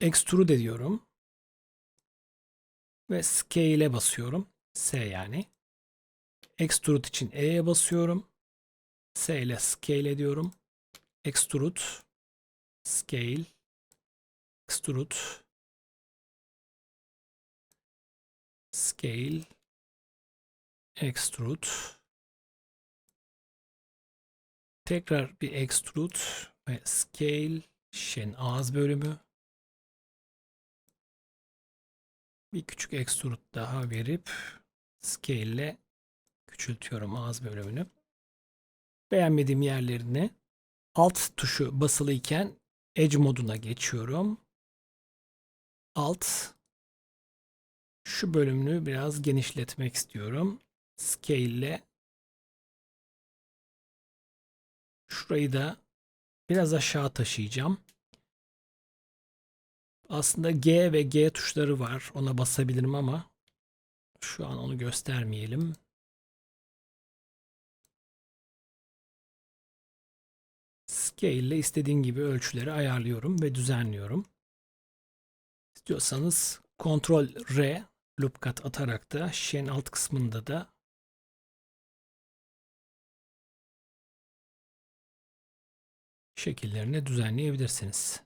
extrude ediyorum. Ve scale'e basıyorum. S yani. Extrude için E'ye basıyorum. S ile scale ediyorum. Extrude, scale, extrude, scale, extrude. Tekrar bir extrude ve scale, şişenin ağız bölümü. Bir küçük extrude daha verip scale ile küçültüyorum ağız bölümünü. Beğenmediğim yerlerini alt tuşu basılıyken Edge moduna geçiyorum. Alt şu bölümünü biraz genişletmek istiyorum. Scale ile şurayı da biraz aşağı taşıyacağım. Aslında G ve G tuşları var. Ona basabilirim ama şu an onu göstermeyelim. Scale ile istediğim gibi ölçüleri ayarlıyorum ve düzenliyorum. İstiyorsanız Ctrl R loop cut atarak da şişenin alt kısmında da şekillerini düzenleyebilirsiniz.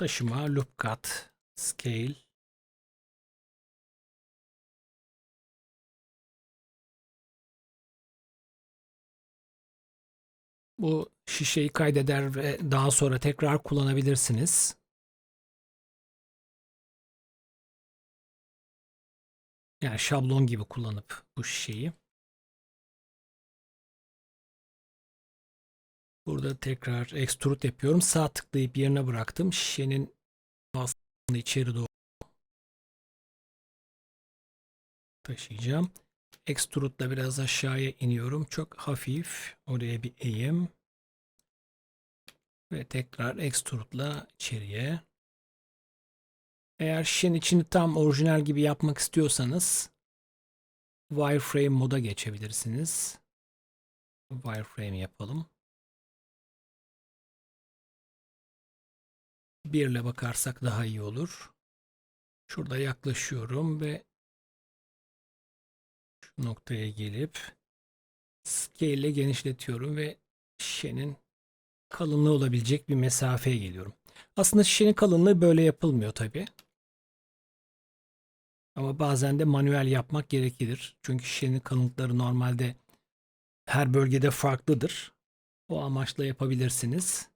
Taşıma, loop cut, scale Bu şişeyi kaydeder ve daha sonra tekrar kullanabilirsiniz. Yani şablon gibi kullanıp bu şişeyi. Burada tekrar extrude yapıyorum. Sağ tıklayıp yerine bıraktım. Şişenin aslında içeri doğru taşıyacağım. Extrude'da biraz aşağıya iniyorum. Çok hafif. Oraya bir eğim. Ve tekrar Extrude'la içeriye. Eğer şişenin içini tam orijinal gibi yapmak istiyorsanız Wireframe moda geçebilirsiniz. Wireframe yapalım. Birle bakarsak daha iyi olur. Şurada yaklaşıyorum ve şu noktaya gelip scale ile genişletiyorum ve şişenin kalınlığı olabilecek bir mesafeye geliyorum. Aslında şişenin kalınlığı böyle yapılmıyor tabi. Ama bazen de manuel yapmak gerekir. Çünkü şişenin kalınlıkları normalde her bölgede farklıdır. O amaçla yapabilirsiniz.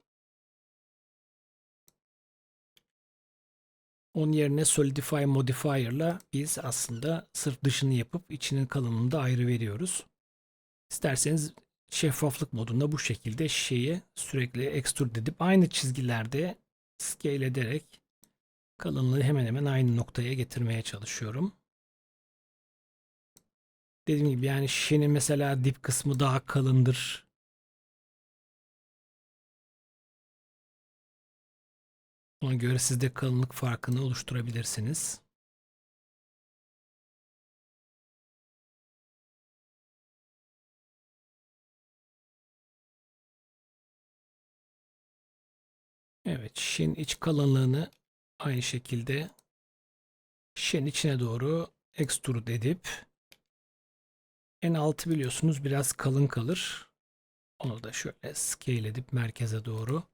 Onun yerine Solidify Modifier'la biz aslında sırf dışını yapıp içinin kalınlığını da ayrı veriyoruz. İsterseniz şeffaflık modunda bu şekilde şişeyi sürekli extrude edip aynı çizgilerde scale ederek kalınlığı hemen hemen aynı noktaya getirmeye çalışıyorum. Dediğim gibi yani şişenin mesela dip kısmı daha kalındır. Ona göre siz de kalınlık farkını oluşturabilirsiniz. Evet, şişenin iç kalınlığını aynı şekilde şişenin içine doğru extrude edip en altı biliyorsunuz biraz kalın kalır. Onu da şöyle scale edip merkeze doğru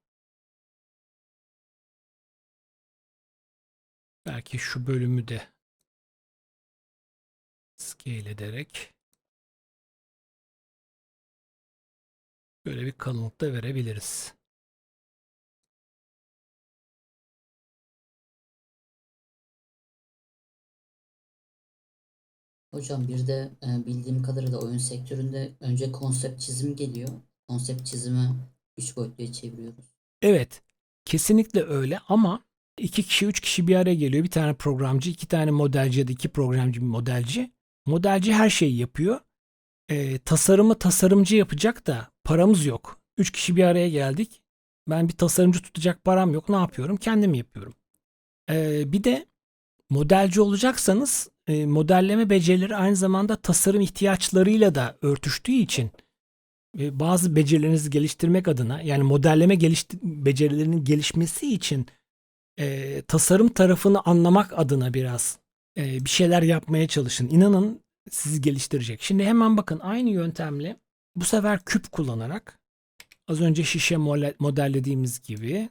belki şu bölümü de scale ederek böyle bir kalınlıkta verebiliriz. Hocam bir de e, bildiğim kadarıyla oyun sektöründe önce konsept çizim geliyor. Konsept çizimi 3 boyutluya çeviriyoruz. Evet, kesinlikle öyle ama iki kişi, üç kişi bir araya geliyor. Bir tane programcı, iki tane modelci ya da iki programcı bir modelci. Modelci her şeyi yapıyor. Ee, tasarımı tasarımcı yapacak da paramız yok. Üç kişi bir araya geldik. Ben bir tasarımcı tutacak param yok. Ne yapıyorum? Kendim yapıyorum. Ee, bir de modelci olacaksanız e, modelleme becerileri aynı zamanda tasarım ihtiyaçlarıyla da örtüştüğü için e, bazı becerilerinizi geliştirmek adına yani modelleme gelişti- becerilerinin gelişmesi için e, tasarım tarafını anlamak adına biraz e, bir şeyler yapmaya çalışın. İnanın sizi geliştirecek. Şimdi hemen bakın aynı yöntemle bu sefer küp kullanarak az önce şişe modellediğimiz gibi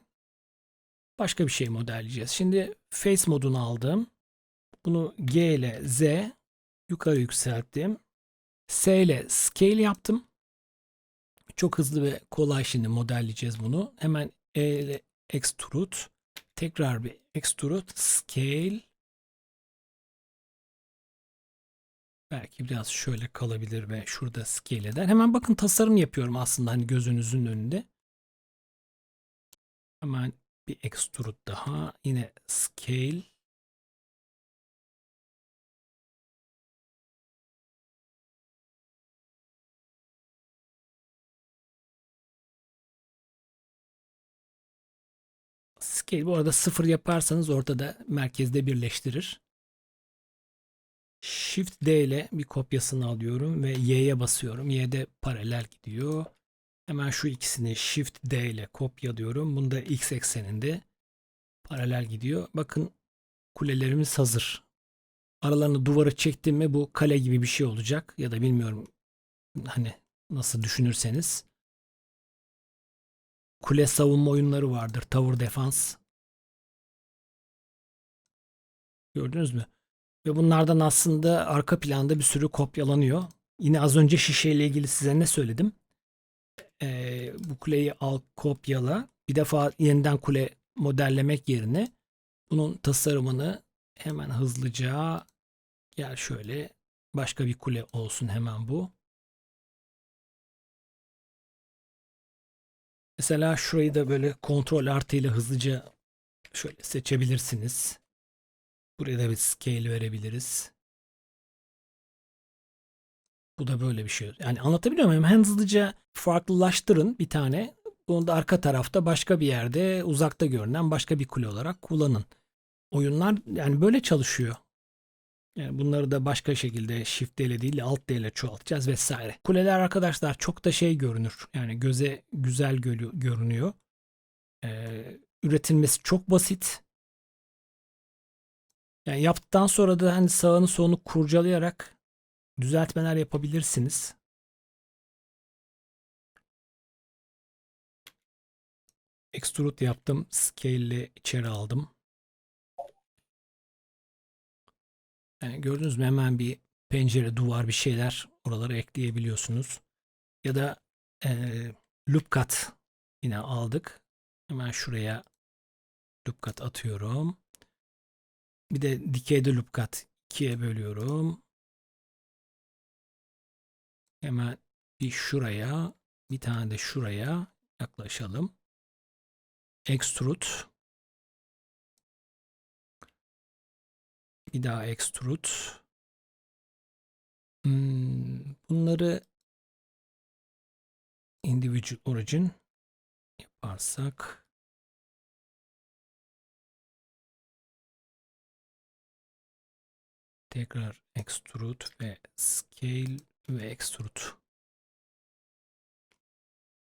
başka bir şey modelleyeceğiz. Şimdi face modunu aldım. Bunu G ile Z yukarı yükselttim. S ile scale yaptım. Çok hızlı ve kolay şimdi modelleyeceğiz bunu. Hemen E ile extrude. Tekrar bir extrude. Scale. Belki biraz şöyle kalabilir ve şurada scale eder. Hemen bakın tasarım yapıyorum aslında hani gözünüzün önünde. Hemen bir extrude daha. Yine scale. Scale bu arada sıfır yaparsanız ortada merkezde birleştirir. Shift D ile bir kopyasını alıyorum ve Y'ye basıyorum. Y'de paralel gidiyor. Hemen şu ikisini Shift D ile kopyalıyorum. Bunda X ekseninde paralel gidiyor. Bakın kulelerimiz hazır. Aralarını duvara çektim mi bu kale gibi bir şey olacak. Ya da bilmiyorum hani nasıl düşünürseniz. Kule savunma oyunları vardır. Tower Defense. Gördünüz mü? Ve bunlardan aslında arka planda bir sürü kopyalanıyor. Yine az önce şişeyle ilgili size ne söyledim? Ee, bu kuleyi al kopyala. Bir defa yeniden kule modellemek yerine bunun tasarımını hemen hızlıca gel şöyle başka bir kule olsun hemen bu. Mesela şurayı da böyle kontrol artıyla hızlıca şöyle seçebilirsiniz. Buraya da bir scale verebiliriz. Bu da böyle bir şey. Yani anlatabiliyor muyum? Hem hızlıca farklılaştırın bir tane. Bunu da arka tarafta başka bir yerde uzakta görünen başka bir kule olarak kullanın. Oyunlar yani böyle çalışıyor. Yani bunları da başka şekilde shift ile değil de alt ile çoğaltacağız vesaire. Kuleler arkadaşlar çok da şey görünür. Yani göze güzel görünüyor. Ee, üretilmesi çok basit. Yani yaptıktan sonra da hani sağını solunu kurcalayarak düzeltmeler yapabilirsiniz. Extrude yaptım. Scale ile içeri aldım. Yani gördünüz mü hemen bir pencere, duvar bir şeyler oralara ekleyebiliyorsunuz. Ya da eee loop cut yine aldık. Hemen şuraya loop cut atıyorum. Bir de dikeyde loop cut ikiye bölüyorum. Hemen bir şuraya, bir tane de şuraya yaklaşalım. Extrude. Bir daha extrude. Hmm, bunları individual origin yaparsak tekrar extrude ve scale ve extrude.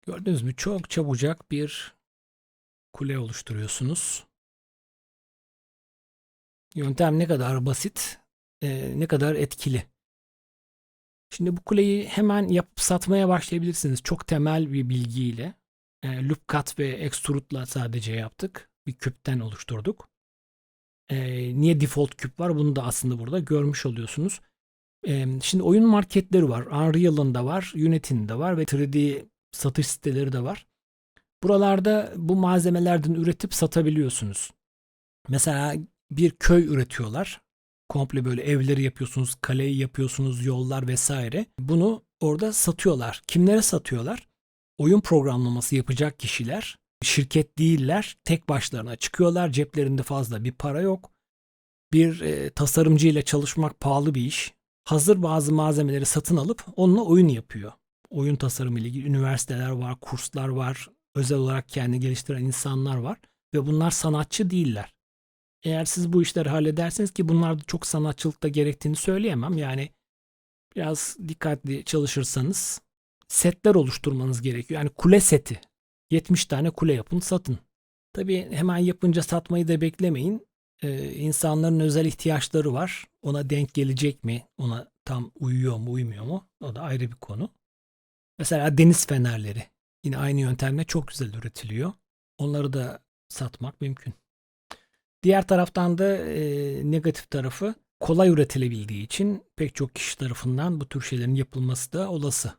Gördünüz mü? Çok çabucak bir kule oluşturuyorsunuz. Yöntem ne kadar basit, e, ne kadar etkili. Şimdi bu kuleyi hemen yapıp satmaya başlayabilirsiniz. Çok temel bir bilgiyle. E, loop cut ve extrude'la sadece yaptık. Bir küpten oluşturduk. E, niye default küp var? Bunu da aslında burada görmüş oluyorsunuz. E, şimdi oyun marketleri var. Unreal'ın da var, Unity'nin de var ve 3D satış siteleri de var. Buralarda bu malzemelerden üretip satabiliyorsunuz. Mesela bir köy üretiyorlar. Komple böyle evleri yapıyorsunuz, kaleyi yapıyorsunuz, yollar vesaire. Bunu orada satıyorlar. Kimlere satıyorlar? Oyun programlaması yapacak kişiler. Şirket değiller. Tek başlarına çıkıyorlar. Ceplerinde fazla bir para yok. Bir e, tasarımcı ile çalışmak pahalı bir iş. Hazır bazı malzemeleri satın alıp onunla oyun yapıyor. Oyun tasarımı ile ilgili üniversiteler var, kurslar var, özel olarak kendi geliştiren insanlar var ve bunlar sanatçı değiller. Eğer siz bu işleri hallederseniz ki bunlarda çok sanatçılıkta gerektiğini söyleyemem. Yani biraz dikkatli çalışırsanız setler oluşturmanız gerekiyor. Yani kule seti. 70 tane kule yapın satın. Tabii hemen yapınca satmayı da beklemeyin. Ee, insanların özel ihtiyaçları var. Ona denk gelecek mi? Ona tam uyuyor mu uymuyor mu? O da ayrı bir konu. Mesela deniz fenerleri. Yine aynı yöntemle çok güzel üretiliyor. Onları da satmak mümkün. Diğer taraftan da e, negatif tarafı kolay üretilebildiği için pek çok kişi tarafından bu tür şeylerin yapılması da olası.